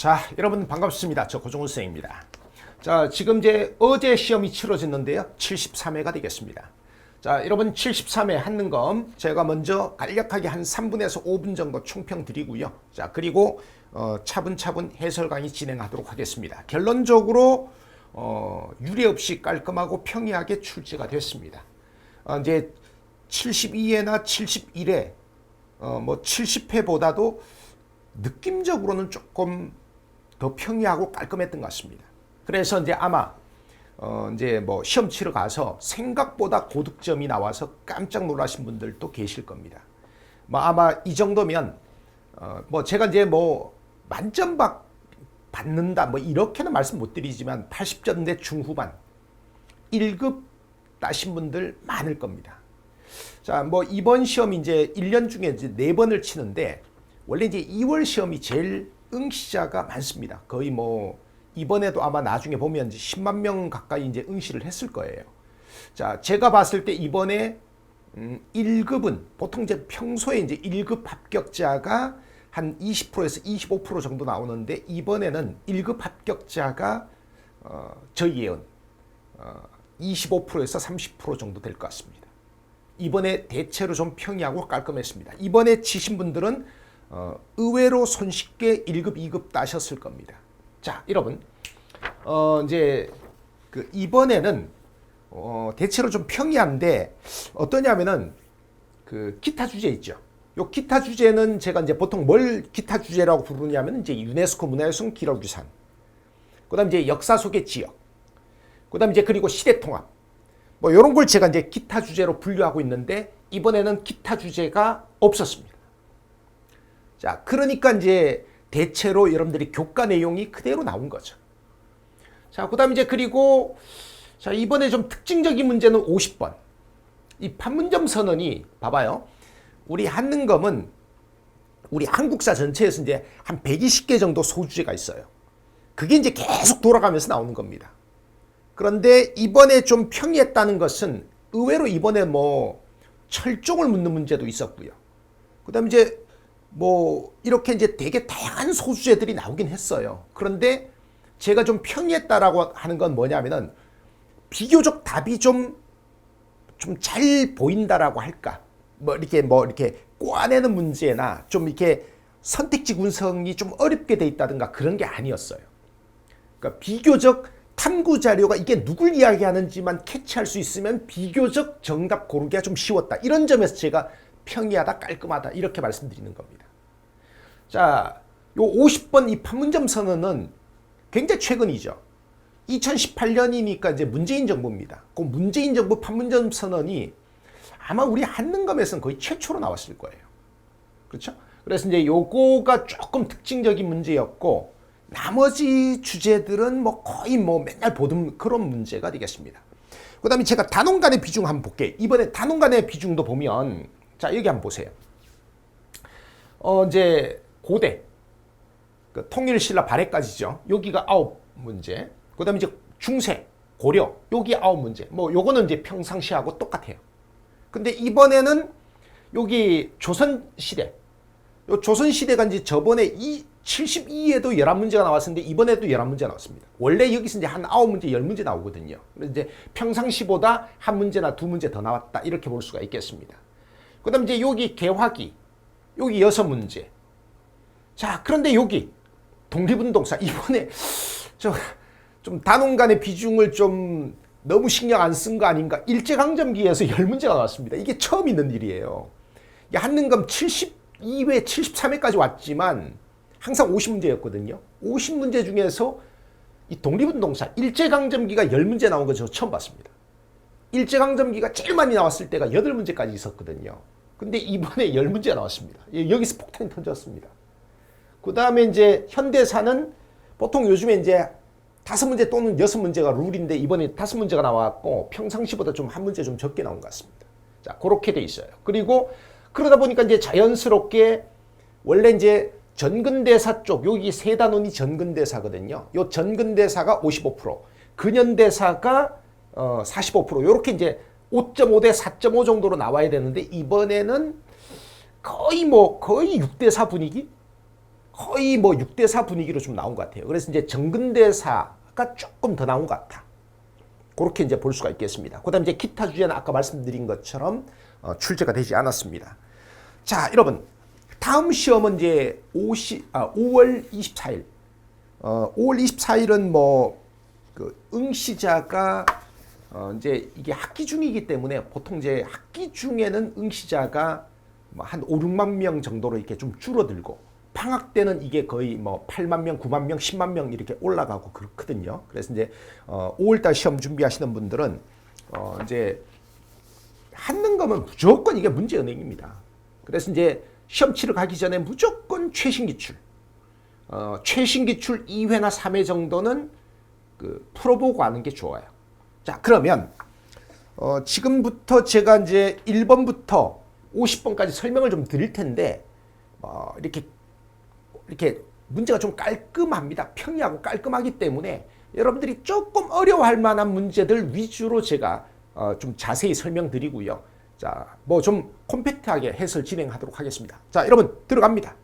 자, 여러분 반갑습니다. 저 고종훈 선생입니다. 자, 지금 이제 어제 시험이 치러졌는데요. 73회가 되겠습니다. 자, 여러분 73회 한능검 제가 먼저 간략하게 한 3분에서 5분 정도 총평 드리고요. 자, 그리고 어, 차분차분 해설 강의 진행하도록 하겠습니다. 결론적으로 어, 유례 없이 깔끔하고 평이하게 출제가 됐습니다. 어, 이제 72회나 71회, 어, 뭐 70회보다도 느낌적으로는 조금 더 평이하고 깔끔했던 것 같습니다. 그래서 이제 아마 어 이제 뭐 시험 치러 가서 생각보다 고득점이 나와서 깜짝 놀라신 분들도 계실 겁니다. 뭐 아마 이 정도면 어 뭐 제가 이제 뭐 만점 받 받는다 뭐 이렇게는 말씀 못 드리지만 80점대 중후반 1급 따신 분들 많을 겁니다. 자, 뭐 이번 시험 이제 1년 중에 이제 네 번을 치는데 원래 이제 2월 시험이 제일 응시자가 많습니다. 거의 뭐 이번에도 아마 나중에 보면 이제 10만 명 가까이 이제 응시를 했을 거예요. 자, 제가 봤을 때 이번에 음, 1급은 보통 이제 평소에 이제 1급 합격자가 한 20%에서 25% 정도 나오는데 이번에는 1급 합격자가 어, 저희 예언 어, 25%에서 30% 정도 될 것 같습니다. 이번에 대체로 좀 평이하고 깔끔했습니다. 이번에 치신 분들은 어, 의외로 손쉽게 1급, 2급 따셨을 겁니다. 자, 여러분, 어, 이제 그 이번에는 어, 대체로 좀 평이한데 어떠냐면은 그 기타 주제 있죠. 요 기타 주제는 제가 이제 보통 뭘 기타 주제라고 부르냐면 이제 유네스코 문화유산 기록유산, 그다음 이제 역사 속의 지역, 그다음 이제 그리고 시대 통합. 뭐 이런 걸 제가 이제 기타 주제로 분류하고 있는데 이번에는 기타 주제가 없었습니다. 자, 그러니까 이제 대체로 여러분들이 교과 내용이 그대로 나온 거죠. 자, 그 다음 이제 그리고 자, 이번에 좀 특징적인 문제는 50번. 이 판문점 선언이 봐봐요. 우리 한능검은 우리 한국사 전체에서 이제 한 120개 정도 소주제가 있어요. 그게 이제 계속 돌아가면서 나오는 겁니다. 그런데 이번에 좀 평이했다는 것은 의외로 이번에 뭐 철종을 묻는 문제도 있었고요. 그 다음에 이제 뭐 이렇게 이제 되게 다양한 소수제들이 나오긴 했어요. 그런데 제가 좀 평이했다라고 하는 건 뭐냐면은 비교적 답이 좀 좀 잘 보인다라고 할까? 뭐 이렇게 뭐 이렇게 꼬아내는 문제나 좀 이렇게 선택지 군성이 좀 어렵게 돼 있다든가 그런 게 아니었어요. 그러니까 비교적 탐구 자료가 이게 누굴 이야기하는지만 캐치할 수 있으면 비교적 정답 고르기가 좀 쉬웠다. 이런 점에서 제가 평이하다, 깔끔하다 이렇게 말씀드리는 겁니다. 자, 요 50번 이 판문점 선언은 굉장히 최근이죠. 2018년이니까 이제 문재인 정부입니다. 그 문재인 정부 판문점 선언이 아마 우리 한능검에서는 거의 최초로 나왔을 거예요. 그렇죠? 그래서 이제 요거가 조금 특징적인 문제였고 나머지 주제들은 뭐 거의 뭐 맨날 보던 그런 문제가 되겠습니다. 그 다음에 제가 단원 간의 비중 한번 볼게요. 이번에 단원 간의 비중도 보면, 자, 여기 한번 보세요. 어, 이제 고대, 그 통일신라 발해까지죠. 여기가 아홉 문제. 그 다음에 이제 중세, 고려, 여기 아홉 문제. 뭐 요거는 이제 평상시하고 똑같아요. 근데 이번에는 여기 조선시대, 요 조선시대가 이제 저번에 이 72에도 11문제가 나왔었는데 이번에도 11문제 나왔습니다. 원래 여기서 이제 한 9문제, 10문제 나오거든요. 이제 평상시보다 한 문제나 두 문제 더 나왔다. 이렇게 볼 수가 있겠습니다. 그 다음 이제 여기 개화기, 여기 여섯 문제. 자, 그런데 여기 독립운동사. 이번에 저, 좀 단원 간의 비중을 좀 너무 신경 안 쓴 거 아닌가. 일제강점기에서 10문제가 나왔습니다. 이게 처음 있는 일이에요. 한능검 72회, 73회까지 왔지만 항상 50문제였거든요. 50문제 중에서 이 독립운동사 일제강점기가 10문제 나온 거 저 처음 봤습니다. 일제강점기가 제일 많이 나왔을 때가 8문제까지 있었거든요. 근데 이번에 10문제 나왔습니다. 예, 여기서 폭탄이 터졌습니다. 그 다음에 이제 현대사는 보통 요즘에 이제 다섯 문제 또는 여섯 문제가 룰인데 이번에 다섯 문제가 나왔고 평상시보다 좀 한 문제 좀 적게 나온 것 같습니다. 자, 그렇게 돼 있어요. 그리고 그러다 보니까 이제 자연스럽게 원래 이제 전근대사 쪽 여기 세 단원이 전근대사거든요. 요 전근대사가 55%, 근현대사가 어45% 요렇게 이제 5.5 대 4.5 정도로 나와야 되는데 이번에는 거의 뭐 거의 6대 4 분위기 거의 뭐 6대 4 분위기로 좀 나온 것 같아요. 그래서 이제 정근대사가 조금 더 나온 것 같다. 그렇게 이제 볼 수가 있겠습니다. 그 다음 이제 기타 주제는 아까 말씀드린 것처럼 어, 출제가 되지 않았습니다. 자, 여러분. 다음 시험은 이제 50, 아, 5월 24일. 어, 5월 24일은 뭐, 그 응시자가 어, 이제 이게 학기 중이기 때문에 보통 이제 학기 중에는 응시자가 뭐한 5, 6만 명 정도로 이렇게 좀 줄어들고 방학 때는 이게 거의 뭐 8만 명, 9만 명, 10만 명 이렇게 올라가고 그렇거든요. 그래서 이제 어 5월달 시험 준비하시는 분들은 어 이제 하는 거면 무조건 이게 문제 은행입니다. 그래서 이제 시험 치러 가기 전에 무조건 최신 기출, 어 최신 기출 2회나 3회 정도는 그 풀어보고 하는 게 좋아요. 자, 그러면 어, 지금부터 제가 이제 1번부터 50번까지 설명을 좀 드릴 텐데 어, 이렇게 이렇게 문제가 좀 깔끔합니다. 평이하고 깔끔하기 때문에 여러분들이 조금 어려워할 만한 문제들 위주로 제가 어, 좀 자세히 설명드리고요. 자, 뭐 좀 콤팩트하게 해설 진행하도록 하겠습니다. 자, 여러분 들어갑니다.